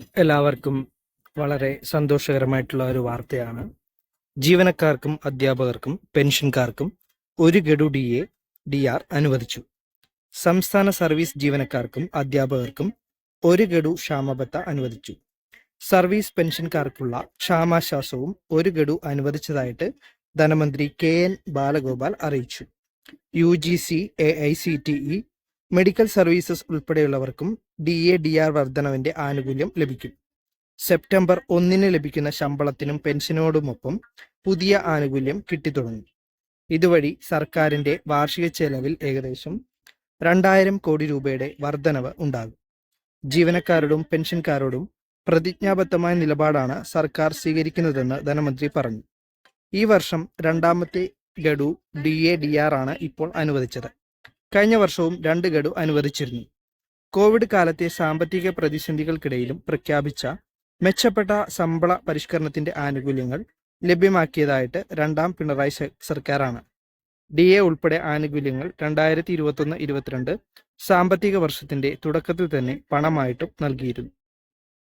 എല്ലാവർക്കും വളരെ സന്തോഷകരമായിട്ടുള്ള ഒരു വാർത്തയാണ്. ജീവനക്കാർക്കും അധ്യാപകർക്കും പെൻഷൻകാർക്കും ഒരു ഗഡു ഡി എ ഡി ആർ അനുവദിച്ചു. സംസ്ഥാന സർവീസ് ജീവനക്കാർക്കും അധ്യാപകർക്കും ഒരു ഗഡു ക്ഷാമബത്ത അനുവദിച്ചു. സർവീസ് പെൻഷൻകാർക്കുള്ള ക്ഷാമാശ്വാസവും ഒരു ഗഡു അനുവദിച്ചതായിട്ട് ധനമന്ത്രി കെ എൻ ബാലഗോപാൽ അറിയിച്ചു. U G C A I C T E medical services ഉൾപ്പെടെയുള്ളവർക്കും D A D R വർധനവിന്റെ ആനുകൂല്യം ലഭിക്കും. സെപ്റ്റംബർ ഒന്നിന് ലഭിക്കുന്ന ശമ്പളത്തിനും പെൻഷനോടുമൊപ്പം പുതിയ ആനുകൂല്യം കിട്ടിത്തുടങ്ങി. ഇതുവഴി സർക്കാരിന്റെ വാർഷിക ചെലവിൽ ഏകദേശം രണ്ടായിരം കോടി രൂപയുടെ വർധനവ് ഉണ്ടാകും. ജീവനക്കാരോടും പെൻഷൻകാരോടും പ്രതിജ്ഞാബദ്ധമായ നിലപാടാണ് സർക്കാർ സ്വീകരിക്കുന്നതെന്ന് ധനമന്ത്രി പറഞ്ഞു. ഈ വർഷം രണ്ടാമത്തെ ഗഡു ഡി എ ഡി ആർ ആണ് ഇപ്പോൾ അനുവദിച്ചത്. കഴിഞ്ഞ വർഷവും രണ്ട് ഗഡു അനുവദിച്ചിരുന്നു. കോവിഡ് കാലത്തെ സാമ്പത്തിക പ്രതിസന്ധികൾക്കിടയിലും പ്രഖ്യാപിച്ച മെച്ചപ്പെട്ട ശമ്പള പരിഷ്കരണത്തിന്റെ ആനുകൂല്യങ്ങൾ ലഭ്യമാക്കിയതായിട്ട് രണ്ടാം പിണറായി സർക്കാരാണ്. ഡി എ ഉൾപ്പെടെ ആനുകൂല്യങ്ങൾ രണ്ടായിരത്തി ഇരുപത്തൊന്ന് ഇരുപത്തിരണ്ട് സാമ്പത്തിക വർഷത്തിന്റെ തുടക്കത്തിൽ തന്നെ പണമായിട്ടും നൽകിയിരുന്നു.